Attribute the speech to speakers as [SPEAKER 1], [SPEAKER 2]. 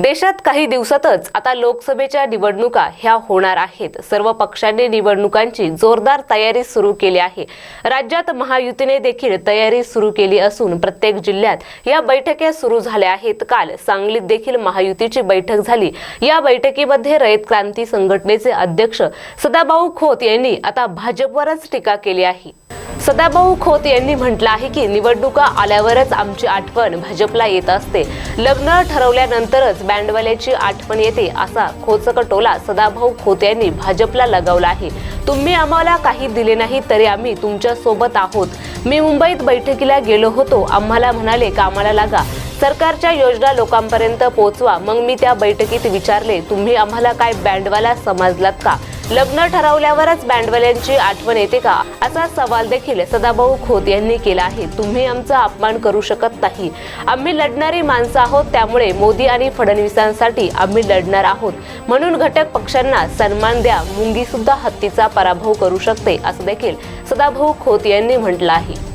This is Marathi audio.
[SPEAKER 1] देशात काही दिवसातच आता लोकसभेच्या निवडणुका ह्या होणार आहेत. सर्व पक्षांनी निवडणुकांची जोरदार तयारी सुरू केली आहे. राज्यात महायुतीने देखील तयारी सुरू केली असून प्रत्येक जिल्ह्यात या बैठका सुरू झाल्या आहेत. काल सांगलीत देखील महायुतीची बैठक झाली. या बैठकीमध्ये रयत क्रांती संघटनेचे अध्यक्ष सदाभाऊ खोत यांनी आता भाजपवरच टीका केली आहे. सदाभाऊ खोत यांनी म्हटलं आहे की निवडणुका आल्यावरच आमची आठवण भाजपला येत असते. लग्न ठरवल्यानंतरच बँडवाल्याची आठवण येते असा खोचक टोला सदाभाऊ खोत यांनी भाजपला लगावला आहे. तुम्ही आम्हाला काही दिले नाही तरी आम्ही तुमच्यासोबत आहोत. मी मुंबईत बैठकीला गेलो होतो. आम्हाला म्हणाले कामाला लागा. सरकारच्या योजना लोकांपर्यंत पोहोचवा मग मी त्या बैठकीत विचारले तुम्ही आम्हाला काय बँडवाला समजलात का? लग्न ठरवल्यावरच बँडवाल्यांची आठवण येते का? असा सवाल देखील सदाभाऊ खोत यांनी केला आहे. तुम्ही आमचा अपमान करू शकत नाही. आम्ही लढणारी माणसं आहोत त्यामुळे मोदी आणि फडणवीसांसाठी आम्ही लढणार आहोत. म्हणून घटक पक्षांना सन्मान द्या मुंगी सुद्धा हत्तीचा पराभव करू शकते असं देखील सदाभाऊ खोत यांनी म्हटलं आहे.